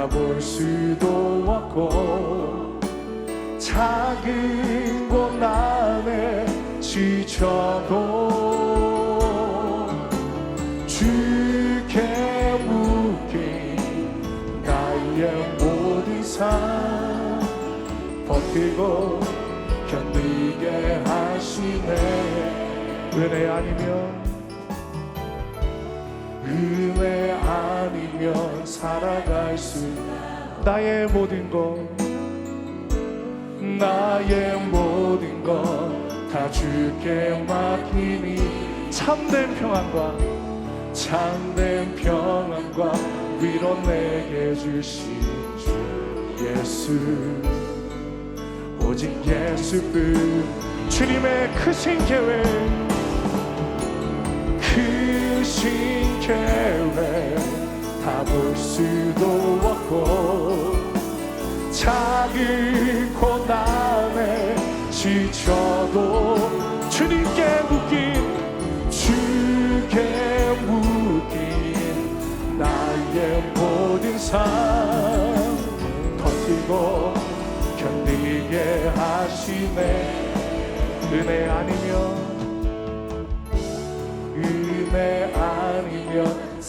다볼 수도 없고 작은 곳 안에 지쳐도 주께 묶인 나의 모든 삶 버티고 견디게 하시네. 은혜 아니면 은혜 아니면 살아갈 수 나의 모든 것 나의 모든 것 다 주께 맡기니 참된 평안과 참된 평안과 위로 내게 주신 주 예수. 오직 예수뿐 주님의 크신 계획 크신 계획 다 볼 수도 없고 작은 고난에 지쳐도 주님께 묶인 주께 묶인 나의 모든 삶 버티고 견디게 하시네 은혜 아니면 은혜 아니면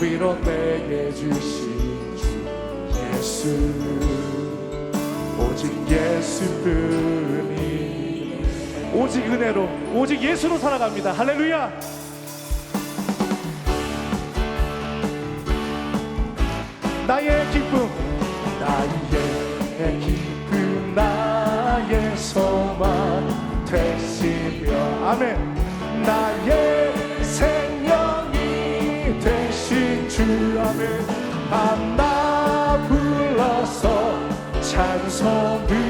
위로 내게 주신 주 예수. 오직 예수뿐이 오직 은혜로 오직 예수로 살아갑니다. 할렐루야. 나의 기쁨 주 아멘 한나 불러서 찬송을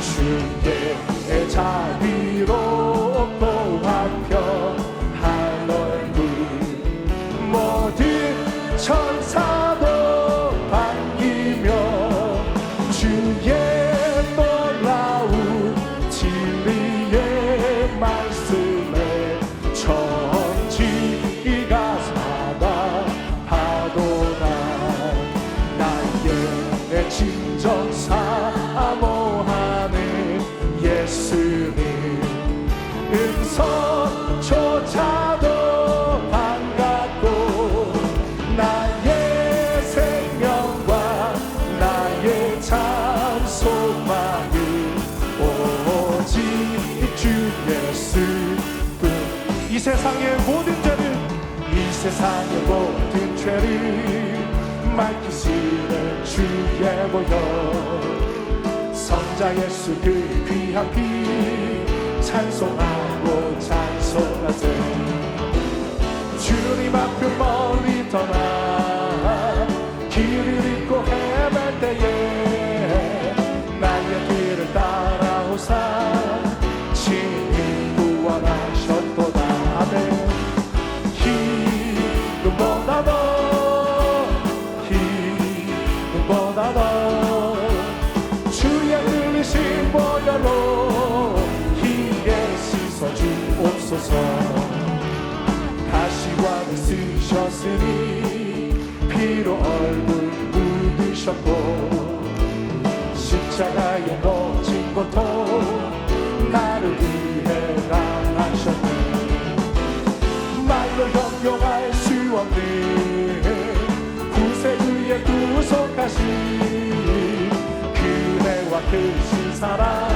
주의 자비롭고 한편한 얼굴 모든 천사도 반기며 주의 놀라운 진리의 말씀에 천지가 사랑하도다 나의 진정 사모 세상의 모든 죄를 맡기시는 주의 보혈. 성자 예수 그 귀한 피 찬송하고 찬송하세. 주님 앞에 멀리 떠나 길을 잃고 헤맬 때에 피로 얼굴 묻으셨고 십자가에 놓친 고통 나를 위해 당하셨네. 말로 형용할 수 없는 구세주의 구속하신 그대와 그신 사랑.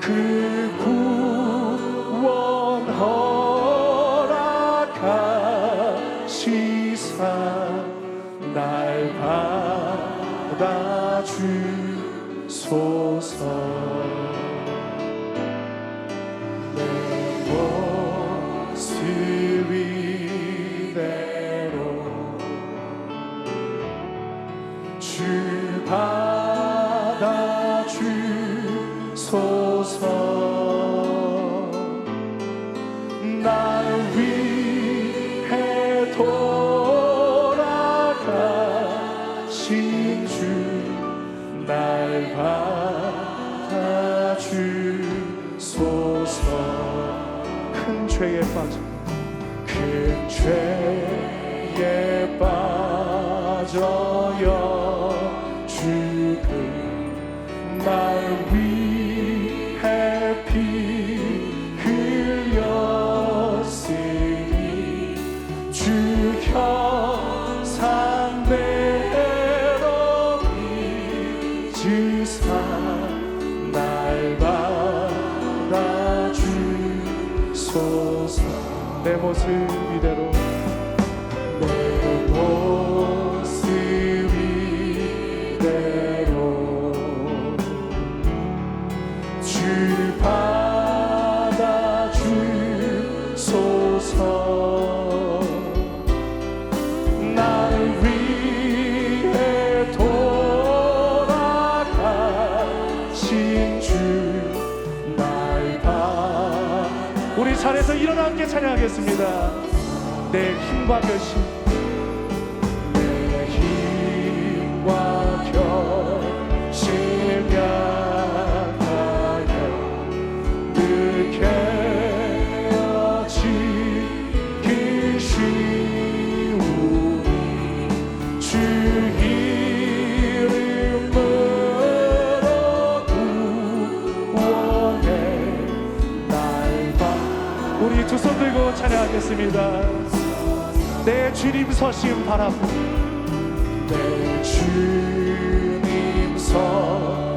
그 구원 허락하시사 날 받아 주소서. 저여 주의 날 위 내 힘과 멸심 내 힘과 우리 두 손 들고 찬양하겠습니다. 내 주님 서심 바라내 주님 서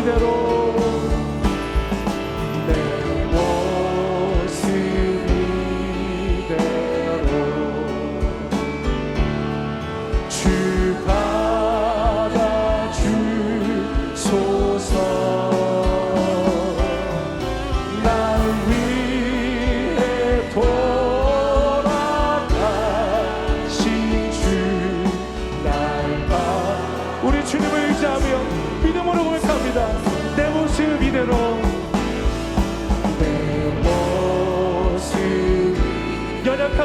liberou.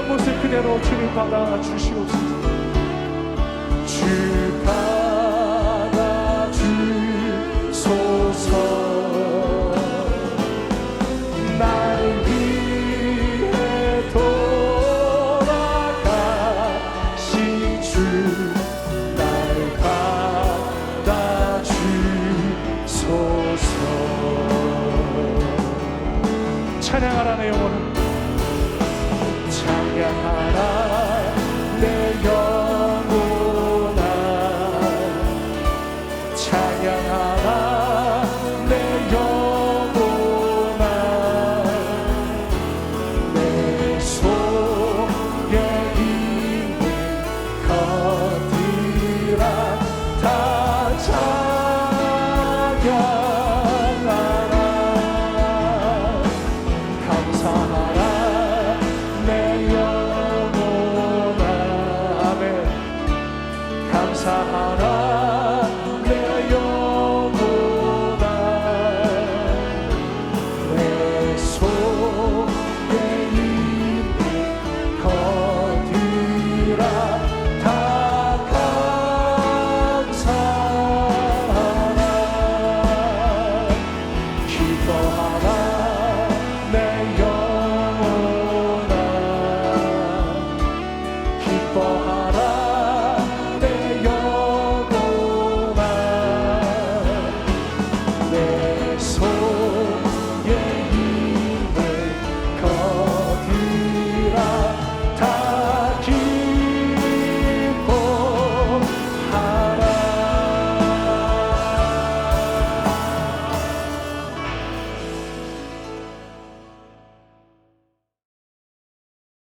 모습 그대로 주님 받아 주시옵소서. yang harus